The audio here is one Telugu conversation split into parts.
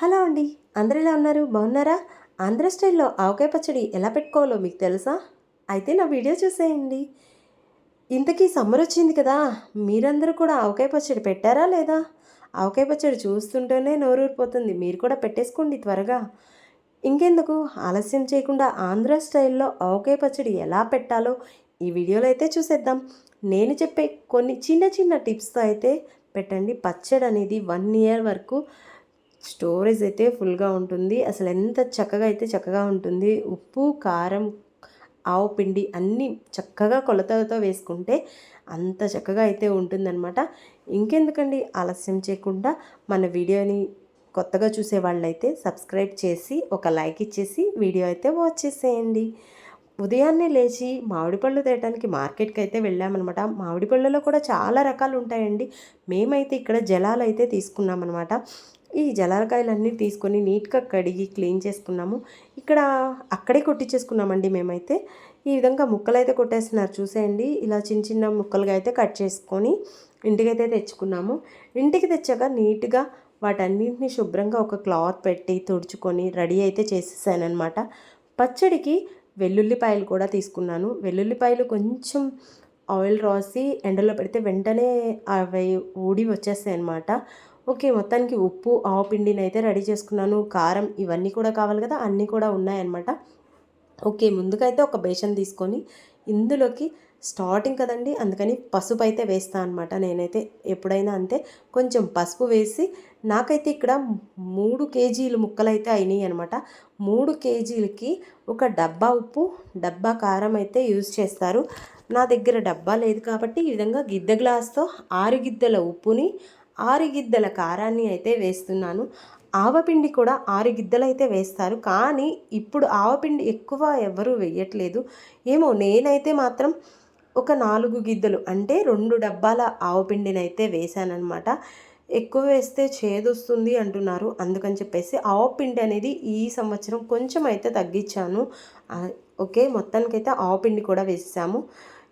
హలో అండి అందరు ఎలా ఉన్నారు? బాగున్నారా? ఆంధ్ర స్టైల్లో ఆవకాయ పచ్చడి ఎలా పెట్టుకోవాలో మీకు తెలుసా? అయితే నా వీడియో చూసేయండి. ఇంతకీ సమ్మర్ వచ్చింది కదా మీరందరూ కూడా ఆవకాయ పచ్చడి పెట్టారా లేదా? ఆవకాయ పచ్చడి చూస్తుంటేనే నోరూరిపోతుంది మీరు కూడా పెట్టేసుకోండి త్వరగా. ఇంకెందుకు? ఆలస్యం చేయకుండా ఆంధ్ర స్టైల్లో ఆవకాయ పచ్చడి ఎలా పెట్టాలో ఈ వీడియోలో అయితే చూసేద్దాం. నేను చెప్పే కొన్ని చిన్న చిన్న టిప్స్తో అయితే పెట్టండి. పచ్చడి అనేది వన్ ఇయర్ వరకు స్టోరేజ్ అయితే ఫుల్గా ఉంటుంది. అసలు ఎంత చక్కగా అయితే చక్కగా ఉంటుంది. ఉప్పు కారం ఆవు పిండి అన్నీ చక్కగా కొలతలతో వేసుకుంటే అంత చక్కగా అయితే ఉంటుందన్నమాట. ఇంకెందుకండి ఆలస్యం చేయకుండా మన వీడియోని కొత్తగా చూసే వాళ్ళైతే సబ్స్క్రైబ్ చేసి ఒక లైక్ ఇచ్చేసి వీడియో అయితే వాచ్ చేసేయండి. ఉదయాన్నే లేచి మామిడి పళ్ళు తేయటానికి మార్కెట్కి అయితే వెళ్ళామన్నమాట. మామిడి పళ్ళలో కూడా చాలా రకాలు ఉంటాయండి. మేమైతే ఇక్కడ జలాలు అయితే తీసుకున్నామన్నమాట. ఈ జలాలకాయలన్నీ తీసుకొని నీట్గా కడిగి క్లీన్ చేసుకున్నాము. ఇక్కడ అక్కడే కొట్టించేసుకున్నామండి మేమైతే. ఈ విధంగా ముక్కలు అయితే కొట్టేస్తున్నారు. చూసేయండి. ఇలా చిన్న చిన్న ముక్కలుగా అయితే కట్ చేసుకొని ఇంటికైతే తెచ్చుకున్నాము. ఇంటికి తెచ్చాక నీట్గా వాటన్నింటినీ శుభ్రంగా ఒక క్లాత్ పెట్టి తుడుచుకొని రెడీ అయితే చేసేసానమాట పచ్చడికి వెల్లుల్లిపాయలు కూడా తీసుకున్నాను. వెల్లుల్లిపాయలు కొంచెం ఆయిల్ రాసి ఎండలో పెడితే వెంటనే అవి ఊడి వచ్చేస్తాయి అనమాట ఓకే మొత్తానికి ఉప్పు ఆవు పిండిని అయితే రెడీ చేసుకున్నాను. కారం ఇవన్నీ కూడా కావాలి కదా అన్నీ కూడా ఉన్నాయన్నమాట. ఓకే ముందుకైతే ఒక బేషన్ తీసుకొని ఇందులోకి స్టార్టింగ్ కదండి అందుకని పసుపు అయితే వేస్తాను అనమాట నేనైతే ఎప్పుడైనా అంతే కొంచెం పసుపు వేసి నాకైతే ఇక్కడ మూడు కేజీలు ముక్కలు అయితే అయినాయి అనమాట మూడు కేజీలకి ఒక డబ్బా ఉప్పు డబ్బా కారం అయితే యూజ్ చేస్తారు. నా దగ్గర డబ్బా లేదు కాబట్టి ఈ విధంగా గిద్దె గ్లాస్తో ఆరు గిద్దెల ఉప్పుని ఆరు గిద్దల కారాన్ని అయితే వేస్తున్నాను. ఆవపిండి కూడా ఆరు గిద్దలు అయితే వేస్తారు. కానీ ఇప్పుడు ఆవపిండి ఎక్కువ ఎవరు వేయట్లేదు. ఏమో నేనైతే మాత్రం ఒక నాలుగు గిద్దలు అంటే రెండు డబ్బాల ఆవపిండిని అయితే వేశానమాట ఎక్కువ వేస్తే చేదొస్తుంది అంటున్నారు. అందుకని చెప్పేసి ఆవపిండి అనేది ఈ సంవత్సరం కొంచెం అయితే తగ్గించాను. ఓకే మొత్తానికైతే ఆవపిండి కూడా వేసాము.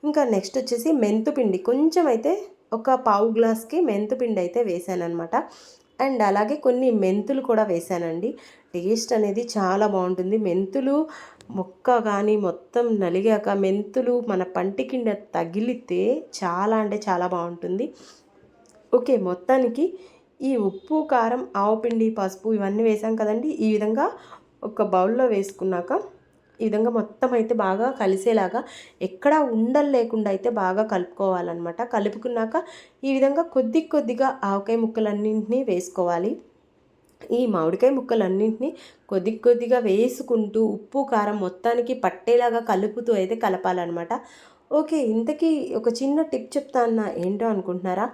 ఇంకా నెక్స్ట్ వచ్చేసి మెంతుపిండి కొంచెం అయితే ఒక పావు గ్లాస్కి మెంతుపిండి అయితే వేసానమాట అండ్ అలాగే కొన్ని మెంతులు కూడా వేసానండి. టేస్ట్ అనేది చాలా బాగుంటుంది. మెంతులు మొక్క కానీ మొత్తం నలిగాక మెంతులు మన పంటి కింద తగిలితే చాలా అంటే చాలా బాగుంటుంది. ఓకే మొత్తానికి ఈ ఉప్పు కారం ఆవుపిండి పసుపు ఇవన్నీ వేసాం కదండి. ఈ విధంగా ఒక బౌల్లో వేసుకున్నాక ఈ విధంగా మొత్తం అయితే బాగా కలిసేలాగా ఎక్కడ ఉండలు లేకుండా అయితే బాగా కలుపుకోవాలన్నమాట. కలుపుకున్నాక ఈ విధంగా కొద్ది కొద్దిగా ఆవకాయ ముక్కలన్నింటినీ వేసుకోవాలి. ఈ మామిడికాయ ముక్కలన్నింటినీ కొద్ది కొద్దిగా వేసుకుంటూ ఉప్పు కారం మొత్తానికి పట్టేలాగా కలుపుతూ అయితే కలపాలన్నమాట. ఓకే ఇంతకీ ఒక చిన్న టిప్ చెప్తా అన్న ఏంటో అనుకుంటున్నారా?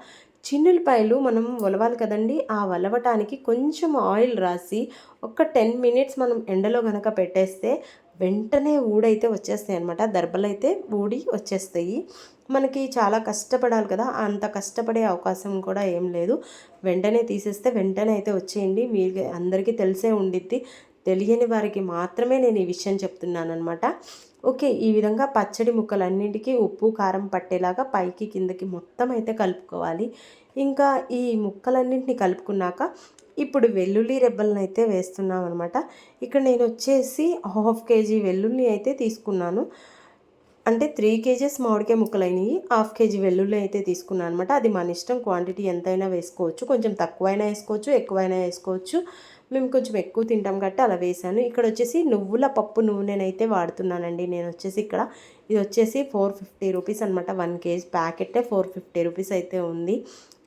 చిన్నులపాయలు మనం ఒలవాలి కదండి ఆ వలవటానికి కొంచెం ఆయిల్ రాసి ఒక టెన్ మినిట్స్ మనం ఎండలో కనుక పెట్టేస్తే వెంటనే ఊడైతే వచ్చేస్తాయి అనమాట దర్బలు అయితే ఊడి వచ్చేస్తాయి. మనకి చాలా కష్టపడాలి కదా. అంత కష్టపడే అవకాశం కూడా ఏం లేదు. వెంటనే తీసేస్తే వెంటనే అయితే వచ్చేయండి. మీరు అందరికీ తెలిసే ఉండిద్ది. తెలియని వారికి మాత్రమే నేను ఈ విషయం చెప్తున్నాను అనమాట ఓకే ఈ విధంగా పచ్చడి ముక్కలన్నింటికి ఉప్పు కారం పట్టేలాగా పైకి కిందకి మొత్తం అయితే కలుపుకోవాలి. ఇంకా ఈ ముక్కలన్నింటినీ కలుపుకున్నాక ఇప్పుడు వెల్లుల్లి రెబ్బలను అయితే వేస్తున్నాం అనమాట ఇక్కడ నేను వచ్చేసి హాఫ్ కేజీ వెల్లుల్లి అయితే తీసుకున్నాను. అంటే త్రీ కేజెస్ మామిడికాయ ముక్కలైనవి హాఫ్ కేజీ వెల్లుల్లి అయితే తీసుకున్నాను అనమాట అది మన ఇష్టం. క్వాంటిటీ ఎంతైనా వేసుకోవచ్చు. కొంచెం తక్కువైనా వేసుకోవచ్చు ఎక్కువైనా వేసుకోవచ్చు. మేము కొంచెం ఎక్కువ తింటాం కాబట్టి అలా వేసాను ఇక్కడ వచ్చేసి నువ్వుల పప్పు నూనెనైతే వాడుతున్నానండి నేను వచ్చేసి ఇక్కడ. ఇది వచ్చేసి ఫోర్ ఫిఫ్టీ రూపీస్ అనమాట వన్ కేజీ ప్యాకెటే ఫోర్ ఫిఫ్టీ రూపీస్ అయితే ఉంది.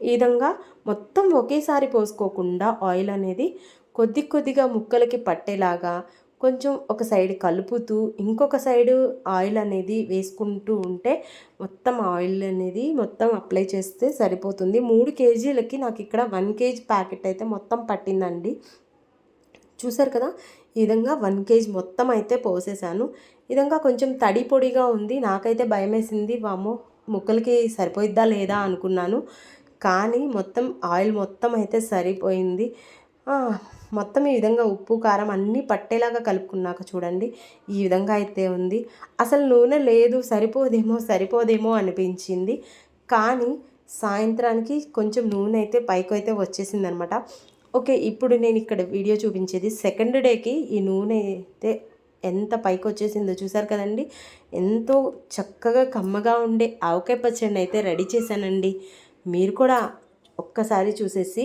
ఈ విధంగా మొత్తం ఒకేసారి పోసుకోకుండా ఆయిల్ అనేది కొద్ది కొద్దిగా ముక్కలకి పట్టేలాగా కొంచెం ఒక సైడ్ కలుపుతూ ఇంకొక సైడ్ ఆయిల్ అనేది వేసుకుంటూ ఉంటే మొత్తం ఆయిల్ అనేది మొత్తం అప్లై చేస్తే సరిపోతుంది. మూడు కేజీలకి నాకు ఇక్కడ వన్ కేజీ ప్యాకెట్ అయితే మొత్తం పట్టిందండి. చూసారు కదా? ఈ విధంగా వన్ కేజీ మొత్తం అయితే పోసేసాను. ఈ విధంగా కొంచెం తడి పొడిగా ఉంది. నాకైతే భయం వేసింది వామో ముక్కలకి సరిపోయిద్దా లేదా అనుకున్నాను. కానీ మొత్తం ఆయిల్ మొత్తం అయితే సరిపోయింది. మొత్తం ఈ విధంగా ఉప్పు కారం అన్నీ పట్టేలాగా కలుపుకున్నాక చూడండి ఈ విధంగా అయితే ఉంది. అసలు నూనె లేదు సరిపోదేమో సరిపోదేమో అనిపించింది. కానీ సాయంత్రానికి కొంచెం నూనె అయితే పైకి అయితే వచ్చేసింది అనమాట ఓకే ఇప్పుడు నేను ఇక్కడ వీడియో చూపించేది సెకండ్ డేకి ఈ నూనె అయితే ఎంత పైకి వచ్చేసిందో చూసారు కదండి? ఎంతో చక్కగా కమ్మగా ఉండే ఆవకాయ పచ్చడిని అయితే రెడీ చేశానండి. మీరు కూడా ఒక్కసారి చూసేసి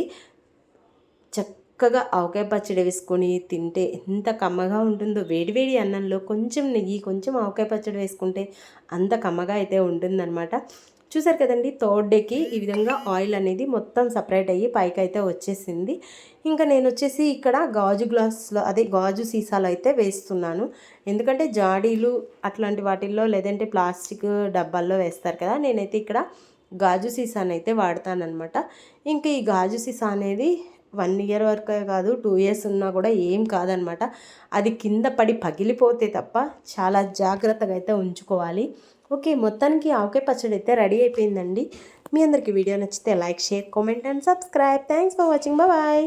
చక్కగా ఆవకాయ పచ్చడి వేసుకొని తింటే ఎంత కమ్మగా ఉంటుందో. వేడివేడి అన్నంలో కొంచెం నెయ్యి కొంచెం ఆవకాయ పచ్చడి వేసుకుంటే అంత కమ్మగా అయితే ఉంటుందన్నమాట. చూసారు కదండి థర్డ్ డేకి ఈ విధంగా ఆయిల్ అనేది మొత్తం సపరేట్ అయ్యి పైకి అయితే వచ్చేసింది. ఇంకా నేను వచ్చేసి ఇక్కడ గాజు గ్లాస్లో అదే గాజు సీసాలు అయితే వేస్తున్నాను. ఎందుకంటే జాడీలు అట్లాంటి వాటిల్లో లేదంటే ప్లాస్టిక్ డబ్బాల్లో వేస్తారు కదా నేనైతే ఇక్కడ గాజు సీసాని అయితే వాడతానమాట ఇంకా ఈ గాజు సీసా అనేది వన్ ఇయర్ వరకే కాదు టూ ఇయర్స్ ఉన్నా కూడా ఏం కాదనమాట. అది కింద పడి పగిలిపోతే తప్ప చాలా జాగ్రత్తగా అయితే ఉంచుకోవాలి. ఓకే మొత్తానికి ఆవకాయ పచ్చడి అయితే రెడీ అయిపోయిందండి. మీ అందరికీ వీడియో నచ్చితే like share comment and subscribe. Thanks for watching. Bye